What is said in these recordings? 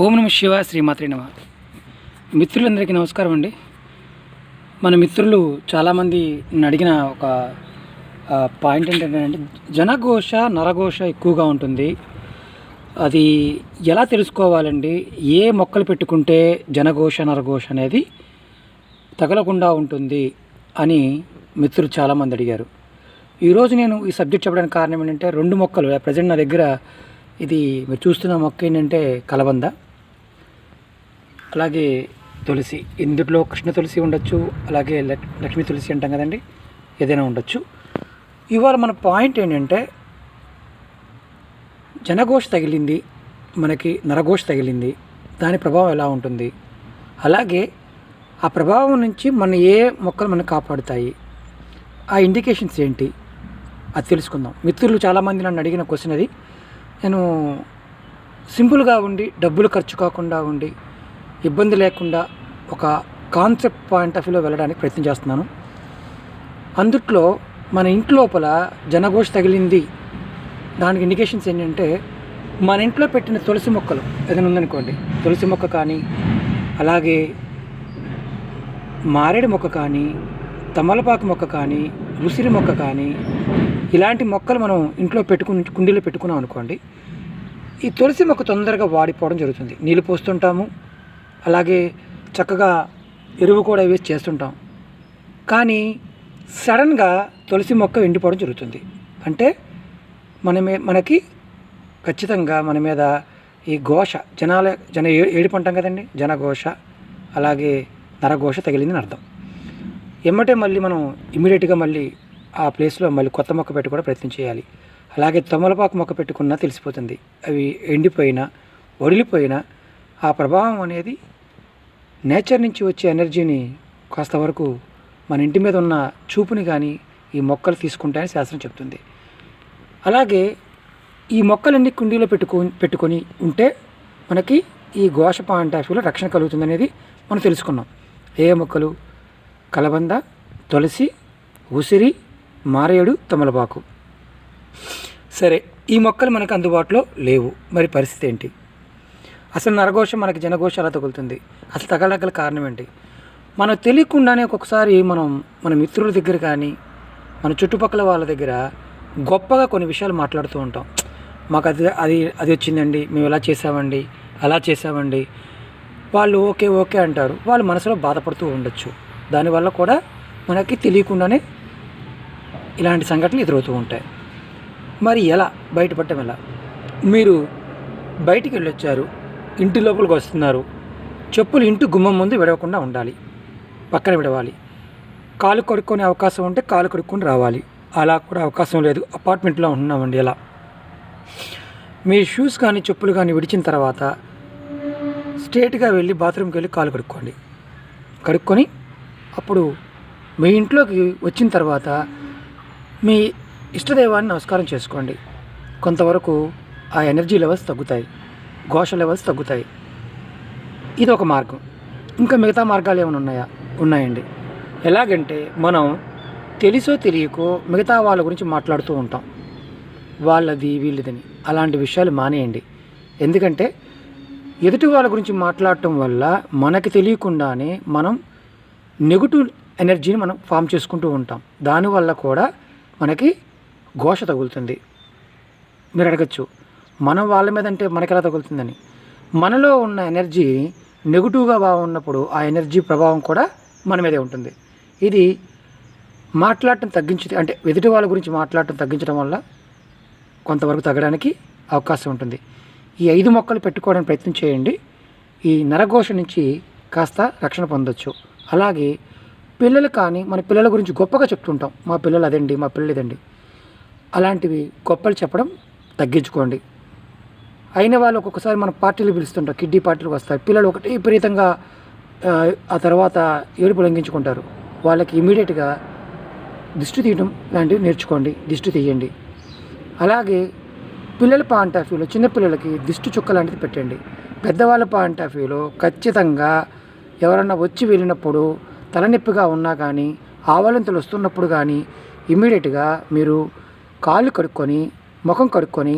ఓం నమ శివ శ్రీమాత్రి నమ. మిత్రులందరికీ నమస్కారం అండి. మన మిత్రులు చాలామంది అడిగిన ఒక పాయింట్ ఏంటంటే జనఘోష నరఘోష ఎక్కువగా ఉంటుంది. అది ఎలా తెలుసుకోవాలండి? ఏ మొక్కలు పెట్టుకుంటే జనఘోష నరఘోష అనేది తగలకుండా ఉంటుంది అని మిత్రులు చాలామంది అడిగారు. ఈరోజు నేను ఈ సబ్జెక్ట్ చెప్పడానికి కారణం ఏంటంటే రెండు మొక్కలు ప్రజెంట్ నా దగ్గర ఇది మీరు చూస్తున్న మొక్క ఏంటంటే కలబంద. అలాగే తులసి. ఇందులో కృష్ణ తులసి ఉండొచ్చు అలాగే లక్- లక్ష్మీ తులసి అంటాం కదండి ఏదైనా ఉండొచ్చు. ఇవాళ మన పాయింట్ ఏంటంటే జనఘోష తగిలింది మనకి నరఘోష తగిలింది దాని ప్రభావం ఎలా ఉంటుంది? అలాగే ఆ ప్రభావం నుంచి మన ఏ మొక్కలు మనకు కాపాడుతాయి? ఆ ఇండికేషన్స్ ఏంటి? అది తెలుసుకుందాం. మిత్రులు చాలామంది నన్ను అడిగిన క్వశ్చన్ అది. నేను సింపుల్గా ఉండి డబ్బులు ఖర్చు కాకుండా ఉండి ఇబ్బంది లేకుండా ఒక కాన్సెప్ట్ పాయింట్ ఆఫ్ వ్యూలో వెళ్ళడానికి ప్రయత్నం చేస్తున్నాను. అందుట్లో మన ఇంటి లోపల జనఘోష తగిలింది. దానికి ఇండికేషన్స్ ఏంటంటే మన ఇంట్లో పెట్టిన తులసి మొక్కలు ఏదైనా ఉందనుకోండి. తులసి మొక్క కానీ అలాగే మారేడు మొక్క కానీ తమలపాకు మొక్క కానీ ఉసిరి మొక్క కానీ ఇలాంటి మొక్కలు మనం ఇంట్లో పెట్టుకుని కుండీలో పెట్టుకున్నాం అనుకోండి ఈ తులసి మొక్క తొందరగా వాడిపోవడం జరుగుతుంది. నీళ్ళు పోస్తుంటాము అలాగే చక్కగా ఎరువు కూడా వేసి చేస్తుంటాం. కానీ సడన్గా తులసి మొక్క ఎండిపోవడం జరుగుతుంది. అంటే మనమే మనకి ఖచ్చితంగా మన మీద ఈ ఘోష జనాల జన ఏ- ఏడుపు అంటాం కదండి? జనఘోష అలాగే నరఘోష తగిలిందని అర్థం. ఎమ్మటే మళ్ళీ మనం ఇమీడియట్గా మళ్ళీ ఆ ప్లేస్లో మళ్ళీ కొత్త మొక్క పెట్టి కూడా ప్రయత్నం చేయాలి. అలాగే తమలపాకు మొక్క పెట్టుకున్నా తెలిసిపోతుంది. అవి ఎండిపోయినా వడిలిపోయినా ఆ ప్రభావం అనేది నేచర్ నుంచి వచ్చే ఎనర్జీని కాస్త వరకు మన ఇంటి మీద ఉన్న చూపుని కానీ ఈ మొక్కలు తీసుకుంటాయని శాస్త్రం చెప్తుంది. అలాగే ఈ మొక్కలన్నీ కుండీలో పెట్టుకు పెట్టుకొని ఉంటే మనకి ఈ ఘోష పాయింట్ రక్షణ కలుగుతుంది అనేది మనం తెలుసుకున్నాం. ఏ మొక్కలు? కలబంద తులసి ఉసిరి మారేడు తమలపాకు. సరే ఈ మొక్కలు మనకు అందుబాటులో లేవు. మరి పరిస్థితి ఏంటి? అసలు నరఘోష మనకి జనఘోష ఎలా తగులుతుంది? అసలు తగలగల కారణం ఏంటి? మనం తెలియకుండానే ఒక్కొక్కసారి మనం మన మిత్రుల దగ్గర కానీ మన చుట్టుపక్కల వాళ్ళ దగ్గర గొప్పగా కొన్ని విషయాలు మాట్లాడుతూ ఉంటాం. మాకు అది అది అది వచ్చిందండి మేము ఇలా చేసామండి అలా చేసామండి వాళ్ళు ఓకే ఓకే అంటారు. వాళ్ళు మనసులో బాధపడుతూ ఉండొచ్చు. దానివల్ల కూడా మనకి తెలియకుండానే ఇలాంటి సంఘటనలు ఎదురవుతూ ఉంటాయి. మరి ఎలా బయటపడటం ఎలా? మీరు బయటికి వెళ్ళొచ్చారు ఇంటి లోపలికి వస్తున్నారు చెప్పులు ఇంటి గుమ్మం ముందు విడవకుండా ఉండాలి పక్కన విడవాలి. కాలు కడుక్కునే అవకాశం ఉంటే కాలు కడుక్కొని రావాలి. అలా కూడా అవకాశం లేదు. అపార్ట్మెంట్లో ఉంటున్నామండి ఎలా? మీ షూస్ కానీ చెప్పులు కానీ విడిచిన తర్వాత స్ట్రేట్గా వెళ్ళి బాత్రూమ్కి వెళ్ళి కాలు కడుక్కోండి కడుక్కొని అప్పుడు మీ ఇంట్లోకి వచ్చిన తర్వాత మీ ఇష్టదైవాన్ని నమస్కారం చేసుకోండి. కొంతవరకు ఆ ఎనర్జీ లెవెల్స్ తగ్గుతాయి. ఘోష లెవెల్స్ తగ్గుతాయి. ఇది ఒక మార్గం. ఇంకా మిగతా మార్గాలు ఏమైనా ఉన్నాయా? ఉన్నాయండి. ఎలాగంటే మనం తెలుసో తెలియకో మిగతా వాళ్ళ గురించి మాట్లాడుతూ ఉంటాం. వాళ్ళది వీళ్ళదని. అలాంటి విషయాలు మానేయండి. ఎందుకంటే ఎదుటి వాళ్ళ గురించి మాట్లాడటం వల్ల మనకి తెలియకుండానే మనం నెగిటివ్ ఎనర్జీని మనం ఫామ్ చేసుకుంటూ ఉంటాం. దానివల్ల కూడా మనకి ఘోష తగులుతుంది. మీరు అడగచ్చు మనం వాళ్ళ మీద అంటే మనకి ఎలా తగులుతుందని? మనలో ఉన్న ఎనర్జీ నెగిటివ్గా బాగున్నప్పుడు ఆ ఎనర్జీ ప్రభావం కూడా మన మీదే ఉంటుంది. ఇది మాట్లాడటం తగ్గించి అంటే ఎదుటి వాళ్ళ గురించి మాట్లాడటం తగ్గించడం వల్ల కొంతవరకు తగ్గడానికి అవకాశం ఉంటుంది. ఈ ఐదు మొక్కలు పెట్టుకోవడానికి ప్రయత్నం చేయండి. ఈ నరఘోష నుంచి కాస్త రక్షణ పొందొచ్చు. అలాగే పిల్లలు కానీ మన పిల్లల గురించి గొప్పగా చెప్తుంటాం. మా పిల్లలు అదండి మా పిల్లలు ఇదండి. అలాంటివి గొప్పలు చెప్పడం తగ్గించుకోండి. అయిన వాళ్ళు ఒక్కొక్కసారి మన పార్టీలు పిలుస్తుంటాం కిడ్డీ పార్టీలు వస్తాయి పిల్లలు ఒకటి విపరీతంగా ఆ, ఆ తర్వాత ఏడుపు లంఘించుకుంటారు వాళ్ళకి ఇమీడియట్గా దిష్టి తీయడం లాంటివి నేర్చుకోండి దిష్టి తీయండి. అలాగే పిల్లల పాయింట్ ఆఫ్ వ్యూలో చిన్నపిల్లలకి దిష్టి చుక్క లాంటిది పెట్టండి. పెద్దవాళ్ళ పాయింట్ ఆఫ్ వ్యూలో ఖచ్చితంగా ఎవరన్నా వచ్చి వెళ్ళినప్పుడు తలనొప్పిగా ఉన్నా కానీ ఆవలింతలు వస్తున్నప్పుడు కానీ ఇమీడియట్గా మీరు కాళ్ళు కడుక్కొని ముఖం కడుక్కొని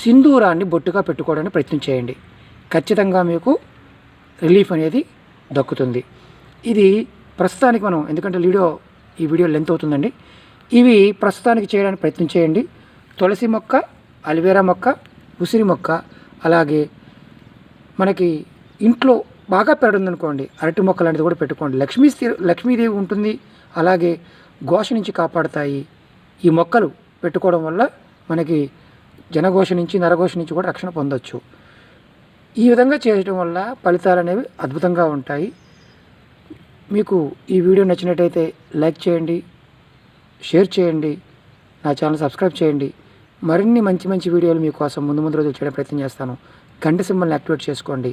సింధూరాన్ని బొట్టుగా పెట్టుకోవడానికి ప్రయత్నం చేయండి. ఖచ్చితంగా మీకు రిలీఫ్ అనేది దక్కుతుంది. ఇది ప్రస్తుతానికి మనం ఎందుకంటే వీడియో ఈ వీడియో లెంత్ అవుతుందండి. ఇవి ప్రస్తుతానికి చేయడానికి ప్రయత్నం చేయండి. తులసి మొక్క అలివేరా మొక్క ఉసిరి మొక్క అలాగే మనకి ఇంట్లో బాగా పెరడుందనుకోండి అరటి మొక్క అనేది కూడా పెట్టుకోండి. లక్ష్మీ లక్ష్మీదేవి ఉంటుంది అలాగే ఘోష నుంచి కాపాడుతాయి. ఈ మొక్కలు పెట్టుకోవడం వల్ల మనకి జనఘోష నుంచి నరఘోష నుంచి కూడా రక్షణ పొందొచ్చు. ఈ విధంగా చేయడం వల్ల ఫలితాలు అనేవి అద్భుతంగా ఉంటాయి. మీకు ఈ వీడియో నచ్చినట్టయితే లైక్ చేయండి షేర్ చేయండి నా ఛానల్ సబ్స్క్రైబ్ చేయండి. మరిన్ని మంచి మంచి వీడియోలు మీకోసం ముందు ముందు రోజులు చేయడం ప్రయత్నం చేస్తాను. గంట సింబల్ని యాక్టివేట్ చేసుకోండి.